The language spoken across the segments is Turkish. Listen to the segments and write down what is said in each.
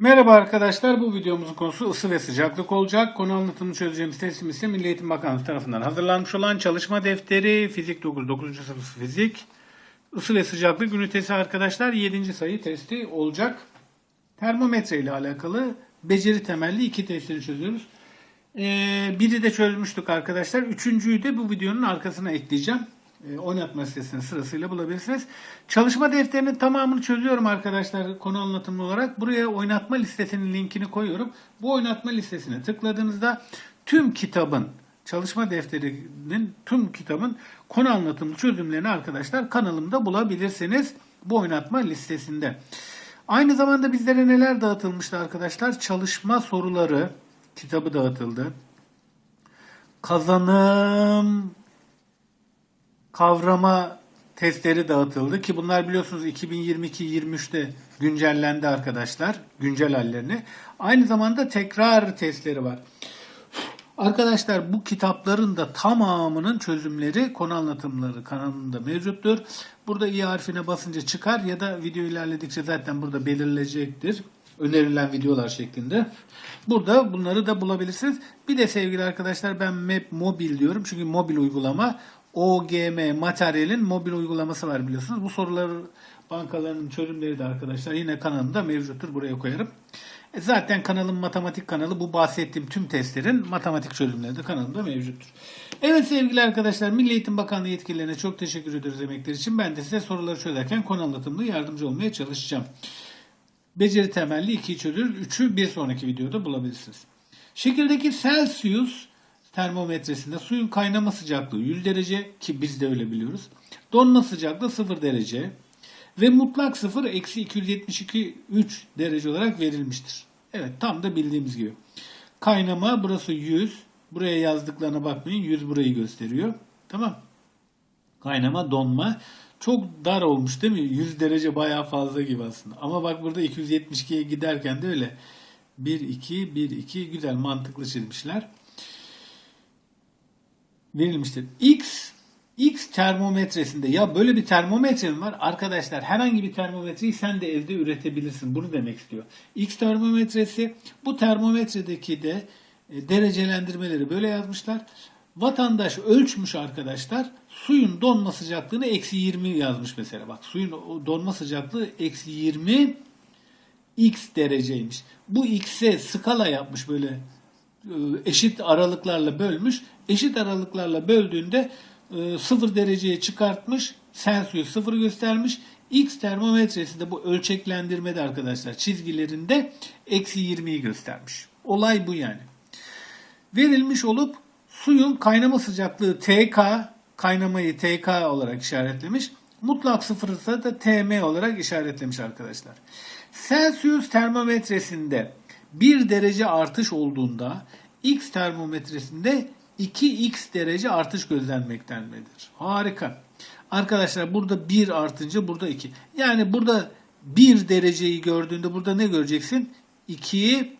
Merhaba arkadaşlar, bu videomuzun konusu ısı ve sıcaklık olacak. Konu anlatımını çözeceğimiz testim ise Milli Eğitim Bakanlığı tarafından hazırlanmış olan çalışma defteri Fizik 9, 9. sınıf fizik, ısı ve sıcaklık ünitesi arkadaşlar 7. sayı testi olacak. Termometre ile alakalı beceri temelli iki testini çözüyoruz. Ee, biri de çözmüştük arkadaşlar. Üçüncüyü de bu videonun arkasına ekleyeceğim. Ee, oynatma listesini sırasıyla bulabilirsiniz. Çalışma defterinin tamamını çözüyorum arkadaşlar konu anlatımlı olarak. Buraya oynatma listesinin linkini koyuyorum. Bu oynatma listesine tıkladığınızda tüm kitabın çalışma defterinin tüm kitabın konu anlatımlı çözümlerini arkadaşlar kanalımda bulabilirsiniz. Bu oynatma listesinde. Aynı zamanda bizlere neler dağıtılmıştı arkadaşlar? Çalışma soruları kitabı dağıtıldı. Kazanım kavrama testleri dağıtıldı ki bunlar biliyorsunuz 2022-23'te güncellendi arkadaşlar. Güncel hallerini. Aynı zamanda tekrar testleri var. Arkadaşlar bu kitapların da tamamının çözümleri konu anlatımları kanalında mevcuttur. Burada i harfine basınca çıkar ya da video ilerledikçe zaten burada belirleyecektir. Önerilen videolar şeklinde. Burada bunları da bulabilirsiniz. Bir de sevgili arkadaşlar ben Map Mobil diyorum. Çünkü mobil uygulama OGM materyalin mobil uygulaması var biliyorsunuz. Bu soruları bankalarının çözümleri de arkadaşlar yine kanalımda mevcuttur. Buraya koyarım. E zaten kanalım matematik kanalı. Bu bahsettiğim tüm testlerin matematik çözümleri de kanalımda mevcuttur. Evet sevgili arkadaşlar Milli Eğitim Bakanlığı yetkililerine çok teşekkür ederiz emekleri için. Ben de size soruları çözerken konu anlatımlı yardımcı olmaya çalışacağım. Beceri temelli 2'yi çözüyoruz. 3'ü bir sonraki videoda bulabilirsiniz. Şekildeki Celsius termometresinde suyun kaynama sıcaklığı 100 derece ki biz de öyle biliyoruz. Donma sıcaklığı 0 derece ve mutlak 0 eksi 272 3 derece olarak verilmiştir. Evet tam da bildiğimiz gibi. Kaynama burası 100. Buraya yazdıklarına bakmayın. 100 burayı gösteriyor. Tamam. Kaynama donma. Çok dar olmuş değil mi? 100 derece bayağı fazla gibi aslında. Ama bak burada 272'ye giderken de öyle. 1, 2, 1, 2 güzel mantıklı çizmişler verilmiştir. X X termometresinde ya böyle bir termometre var? Arkadaşlar herhangi bir termometreyi sen de evde üretebilirsin. Bunu demek istiyor. X termometresi bu termometredeki de e, derecelendirmeleri böyle yazmışlar. Vatandaş ölçmüş arkadaşlar. Suyun donma sıcaklığını eksi 20 yazmış mesela. Bak suyun donma sıcaklığı eksi 20 x dereceymiş. Bu x'e skala yapmış böyle eşit aralıklarla bölmüş. Eşit aralıklarla böldüğünde 0 dereceye çıkartmış. Celsius 0 göstermiş. X termometresi de bu ölçeklendirmede arkadaşlar çizgilerinde eksi 20'yi göstermiş. Olay bu yani. Verilmiş olup suyun kaynama sıcaklığı TK, kaynamayı TK olarak işaretlemiş. Mutlak sıfır ise de TM olarak işaretlemiş arkadaşlar. Celsius termometresinde 1 derece artış olduğunda X termometresinde 2x derece artış gözlenmektedir. Harika. Arkadaşlar burada 1 artınca burada 2. Yani burada 1 dereceyi gördüğünde burada ne göreceksin? 2'yi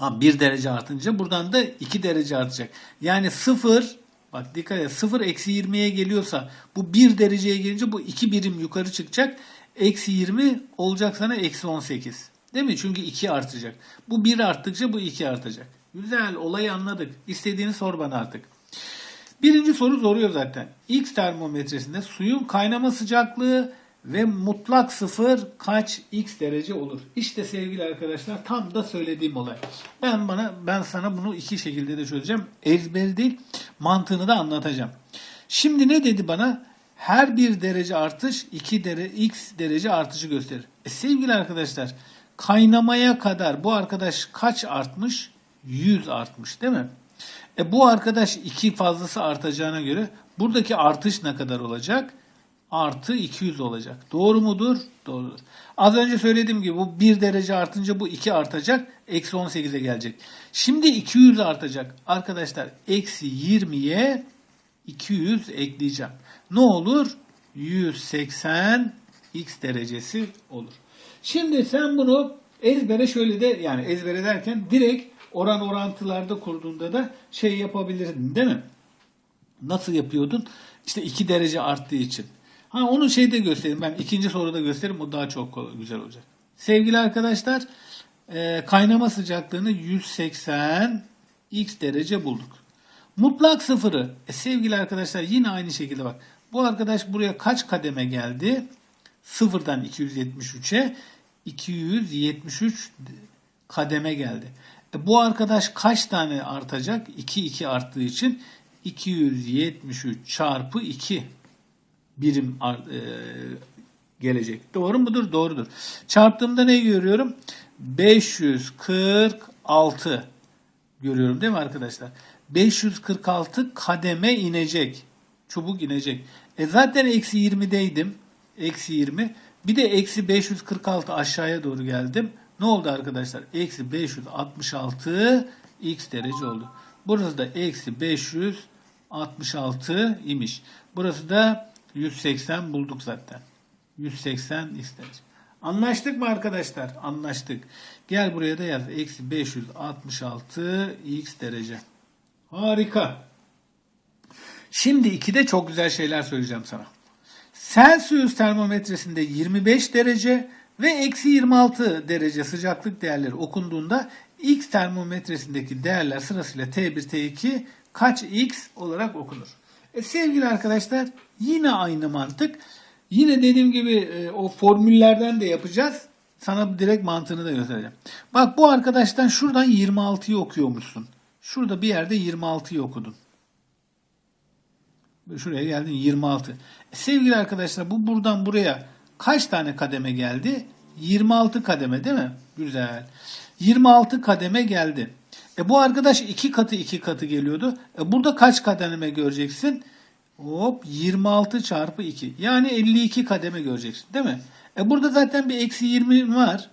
1 derece artınca buradan da 2 derece artacak. Yani 0 bak dikkat et 0 eksi 20'ye geliyorsa bu 1 dereceye gelince bu 2 birim yukarı çıkacak. Eksi 20 olacak sana eksi 18. Değil mi? Çünkü 2 artacak. Bu 1 arttıkça bu 2 artacak. Güzel olayı anladık. İstediğini sor bana artık. Birinci soru soruyor zaten. X termometresinde suyun kaynama sıcaklığı ve mutlak sıfır kaç x derece olur? İşte sevgili arkadaşlar tam da söylediğim olay. Ben bana ben sana bunu iki şekilde de çözeceğim. Ezber değil, mantığını da anlatacağım. Şimdi ne dedi bana? Her bir derece artış 2 derece x derece artışı gösterir. E sevgili arkadaşlar, kaynamaya kadar bu arkadaş kaç artmış? 100 artmış değil mi? E bu arkadaş 2 fazlası artacağına göre buradaki artış ne kadar olacak? Artı 200 olacak. Doğru mudur? Doğrudur. Az önce söylediğim gibi bu 1 derece artınca bu 2 artacak. Eksi 18'e gelecek. Şimdi 200 artacak. Arkadaşlar eksi 20'ye 200 ekleyeceğim. Ne olur? 180 x derecesi olur. Şimdi sen bunu ezbere şöyle de yani ezbere derken direkt oran orantılarda kurduğunda da şey yapabilirdin değil mi? Nasıl yapıyordun? İşte 2 derece arttığı için. Ha onu şeyde göstereyim ben ikinci soruda göstereyim o daha çok güzel olacak. Sevgili arkadaşlar e, kaynama sıcaklığını 180 x derece bulduk. Mutlak sıfırı e, sevgili arkadaşlar yine aynı şekilde bak. Bu arkadaş buraya kaç kademe geldi? Sıfırdan 273'e 273 kademe geldi. E, bu arkadaş kaç tane artacak? 2 2 arttığı için 273 çarpı 2 birim e, gelecek. Doğru mudur? Doğrudur. Çarptığımda ne görüyorum? 546 görüyorum değil mi arkadaşlar? 546 kademe inecek. Çubuk inecek. E zaten eksi 20'deydim. Eksi 20. Bir de eksi 546 aşağıya doğru geldim. Ne oldu arkadaşlar? Eksi 566 x derece oldu. Burası da eksi 566 imiş. Burası da 180 bulduk zaten. 180 x derece. Anlaştık mı arkadaşlar? Anlaştık. Gel buraya da yaz. Eksi 566 x derece. Harika. Şimdi 2'de çok güzel şeyler söyleyeceğim sana. Celsius termometresinde 25 derece ve eksi 26 derece sıcaklık değerleri okunduğunda X termometresindeki değerler sırasıyla T1, T2 kaç X olarak okunur? E, sevgili arkadaşlar yine aynı mantık. Yine dediğim gibi e, o formüllerden de yapacağız. Sana direkt mantığını da göstereceğim. Bak bu arkadaştan şuradan 26'yı okuyormuşsun. Şurada bir yerde 26'yı okudun. Şuraya geldin 26. E, sevgili arkadaşlar bu buradan buraya kaç tane kademe geldi? 26 kademe değil mi? Güzel. 26 kademe geldi. E bu arkadaş iki katı iki katı geliyordu. E burada kaç kademe göreceksin? Hop 26 çarpı 2. Yani 52 kademe göreceksin değil mi? E burada zaten bir eksi 20 var.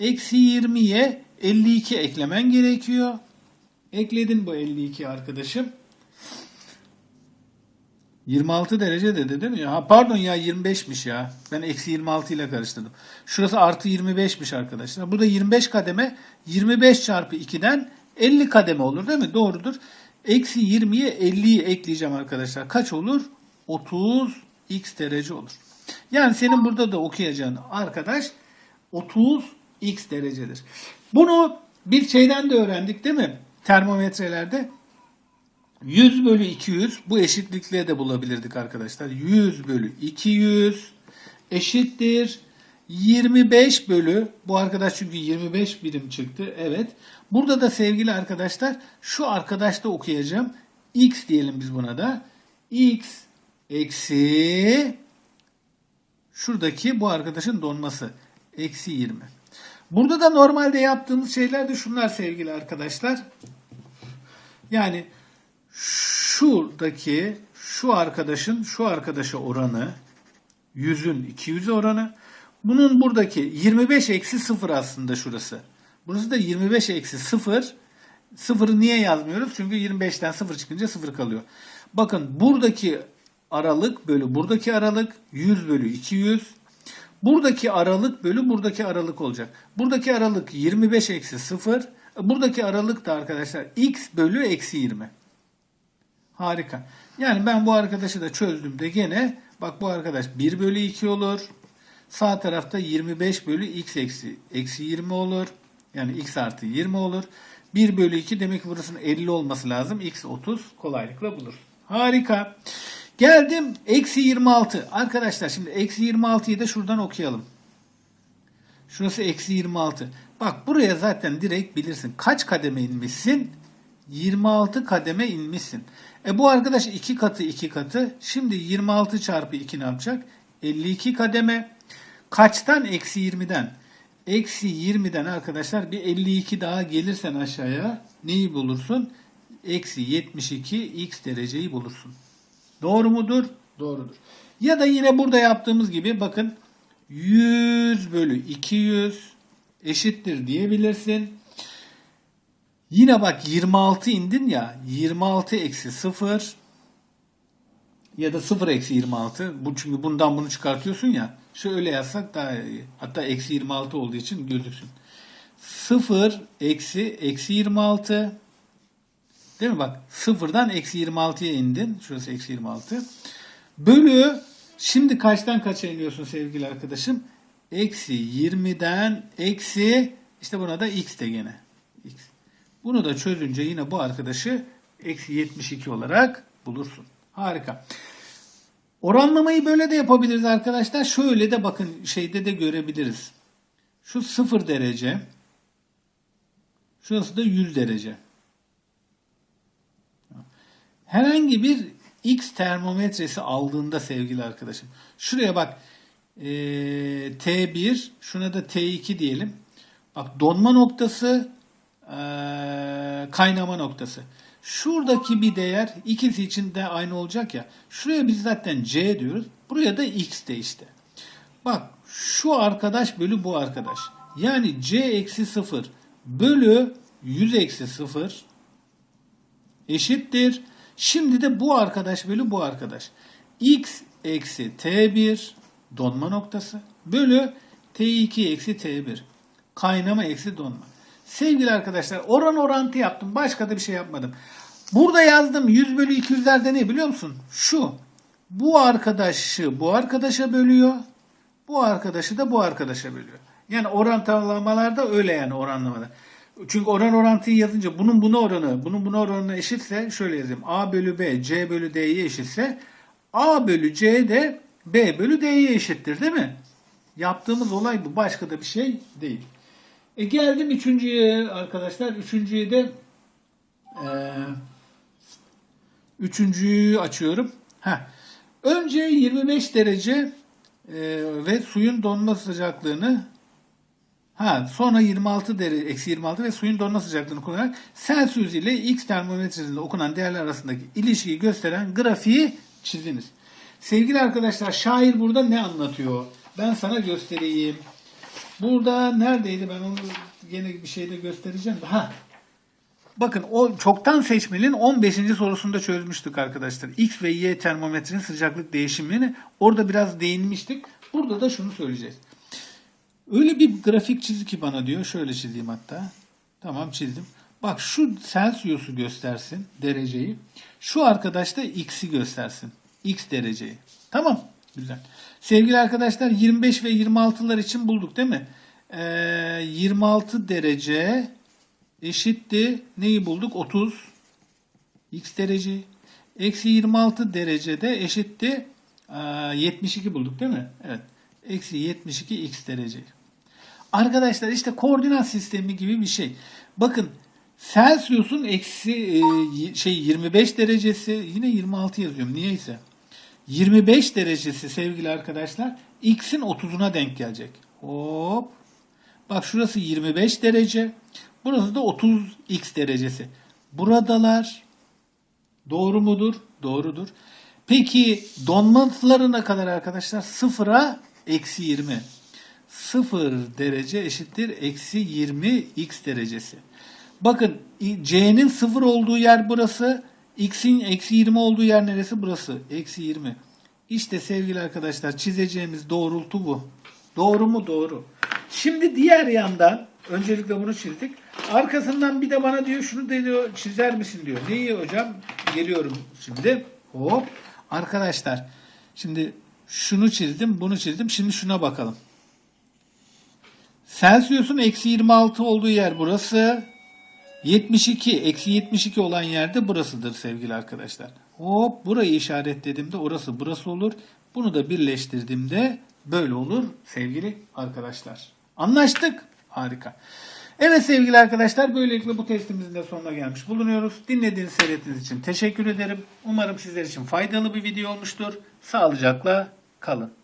Eksi 20'ye 52 eklemen gerekiyor. Ekledin bu 52 arkadaşım. 26 derece dedi değil mi? Ha, pardon ya 25'miş ya. Ben eksi 26 ile karıştırdım. Şurası artı 25'miş arkadaşlar. Burada 25 kademe 25 çarpı 2'den 50 kademe olur değil mi? Doğrudur. Eksi 20'ye 50'yi ekleyeceğim arkadaşlar. Kaç olur? 30 x derece olur. Yani senin burada da okuyacağın arkadaş 30 x derecedir. Bunu bir şeyden de öğrendik değil mi? Termometrelerde 100 bölü 200 bu eşitlikle de bulabilirdik arkadaşlar. 100 bölü 200 eşittir 25 bölü bu arkadaş çünkü 25 birim çıktı. Evet. Burada da sevgili arkadaşlar şu arkadaşta okuyacağım. X diyelim biz buna da. X eksi şuradaki bu arkadaşın donması. Eksi 20. Burada da normalde yaptığımız şeyler de şunlar sevgili arkadaşlar. Yani şuradaki şu arkadaşın şu arkadaşa oranı 100'ün 200'e oranı. Bunun buradaki 25 eksi 0 aslında şurası. Burası da 25 eksi 0. Sıfırı niye yazmıyoruz? Çünkü 25'ten 0 çıkınca 0 kalıyor. Bakın buradaki aralık bölü buradaki aralık 100 bölü 200. Buradaki aralık bölü buradaki aralık olacak. Buradaki aralık 25 eksi 0. Buradaki aralık da arkadaşlar x bölü eksi 20. Harika. Yani ben bu arkadaşı da çözdüğümde gene bak bu arkadaş 1 bölü 2 olur. Sağ tarafta 25 bölü x eksi, eksi 20 olur. Yani x artı 20 olur. 1 bölü 2 demek ki burasının 50 olması lazım. x 30 kolaylıkla bulur. Harika. Geldim eksi 26. Arkadaşlar şimdi eksi 26'yı da şuradan okuyalım. Şurası eksi 26. Bak buraya zaten direkt bilirsin. Kaç kademe inmişsin? 26 kademe inmişsin. E bu arkadaş 2 katı 2 katı. Şimdi 26 çarpı 2 ne yapacak? 52 kademe. Kaçtan? Eksi 20'den. Eksi 20'den arkadaşlar bir 52 daha gelirsen aşağıya neyi bulursun? Eksi 72 x dereceyi bulursun. Doğru mudur? Doğrudur. Ya da yine burada yaptığımız gibi bakın 100 bölü 200 eşittir diyebilirsin. Yine bak 26 indin ya 26 eksi 0 ya da 0 eksi 26 bu çünkü bundan bunu çıkartıyorsun ya şöyle yazsak daha iyi. Hatta eksi 26 olduğu için gözüksün. 0 eksi eksi 26 değil mi bak sıfırdan eksi 26'ya indin şurası eksi 26 bölü şimdi kaçtan kaça iniyorsun sevgili arkadaşım eksi 20'den eksi İşte buna da x de gene. X. Bunu da çözünce yine bu arkadaşı eksi 72 olarak bulursun. Harika. Oranlamayı böyle de yapabiliriz arkadaşlar. Şöyle de bakın şeyde de görebiliriz. Şu 0 derece. Şurası da 100 derece. Herhangi bir X termometresi aldığında sevgili arkadaşım. Şuraya bak. Ee, T1 şuna da T2 diyelim. Bak donma noktası kaynama noktası. Şuradaki bir değer ikisi için de aynı olacak ya. Şuraya biz zaten C diyoruz. Buraya da X de işte. Bak şu arkadaş bölü bu arkadaş. Yani C eksi 0 bölü 100 eksi 0 eşittir. Şimdi de bu arkadaş bölü bu arkadaş. X eksi T1 donma noktası bölü T2 eksi T1 kaynama eksi donma. Sevgili arkadaşlar oran orantı yaptım. Başka da bir şey yapmadım. Burada yazdım 100 bölü 200'lerde ne biliyor musun? Şu. Bu arkadaşı bu arkadaşa bölüyor. Bu arkadaşı da bu arkadaşa bölüyor. Yani orantılamalarda öyle yani oranlamada. Çünkü oran orantıyı yazınca bunun buna oranı, bunun buna oranı eşitse şöyle yazayım. A bölü B, C bölü D'ye eşitse A bölü C de B bölü D'ye eşittir değil mi? Yaptığımız olay bu. Başka da bir şey değil. E geldim üçüncüye arkadaşlar. Üçüncüyü de eee Üçüncüyü açıyorum. Heh. Önce 25 derece e, ve suyun donma sıcaklığını ha sonra 26 derece eksi 26 ve suyun donma sıcaklığını kullanarak Celsius ile X termometresinde okunan değerler arasındaki ilişkiyi gösteren grafiği çiziniz. Sevgili arkadaşlar şair burada ne anlatıyor? Ben sana göstereyim. Burada neredeydi ben onu yine bir şeyde göstereceğim. Ha Bakın o çoktan seçmelinin 15. sorusunda çözmüştük arkadaşlar. X ve Y termometrenin sıcaklık değişimini orada biraz değinmiştik. Burada da şunu söyleyeceğiz. Öyle bir grafik çiz ki bana diyor. Şöyle çizeyim hatta. Tamam çizdim. Bak şu Celsius'u göstersin dereceyi. Şu arkadaş da X'i göstersin. X dereceyi. Tamam. Güzel. Sevgili arkadaşlar 25 ve 26'lar için bulduk değil mi? Ee, 26 derece eşitti. Neyi bulduk? 30 x derece. Eksi 26 derecede eşitti. Aa, 72 bulduk değil mi? Evet. Eksi 72 x derece. Arkadaşlar işte koordinat sistemi gibi bir şey. Bakın Celsius'un eksi e, şey 25 derecesi yine 26 yazıyorum niyeyse. 25 derecesi sevgili arkadaşlar x'in 30'una denk gelecek. Hop. Bak şurası 25 derece. Burası da 30x derecesi. Buradalar. Doğru mudur? Doğrudur. Peki donmaları kadar arkadaşlar? Sıfıra eksi 20. 0 derece eşittir eksi 20 x derecesi. Bakın c'nin 0 olduğu yer burası. X'in eksi 20 olduğu yer neresi? Burası. Eksi 20. İşte sevgili arkadaşlar çizeceğimiz doğrultu bu. Doğru mu? Doğru. Şimdi diğer yandan öncelikle bunu çizdik. Arkasından bir de bana diyor şunu diyor çizer misin diyor. Neyi hocam? Geliyorum şimdi. Hop. Arkadaşlar şimdi şunu çizdim bunu çizdim. Şimdi şuna bakalım. Celsius'un eksi 26 olduğu yer burası. 72, eksi 72 olan yerde burasıdır sevgili arkadaşlar. Hop burayı işaretlediğimde orası burası olur. Bunu da birleştirdiğimde böyle olur sevgili arkadaşlar. Anlaştık. Harika. Evet sevgili arkadaşlar böylelikle bu testimizin de sonuna gelmiş bulunuyoruz. Dinlediğiniz seyrettiğiniz için teşekkür ederim. Umarım sizler için faydalı bir video olmuştur. Sağlıcakla kalın.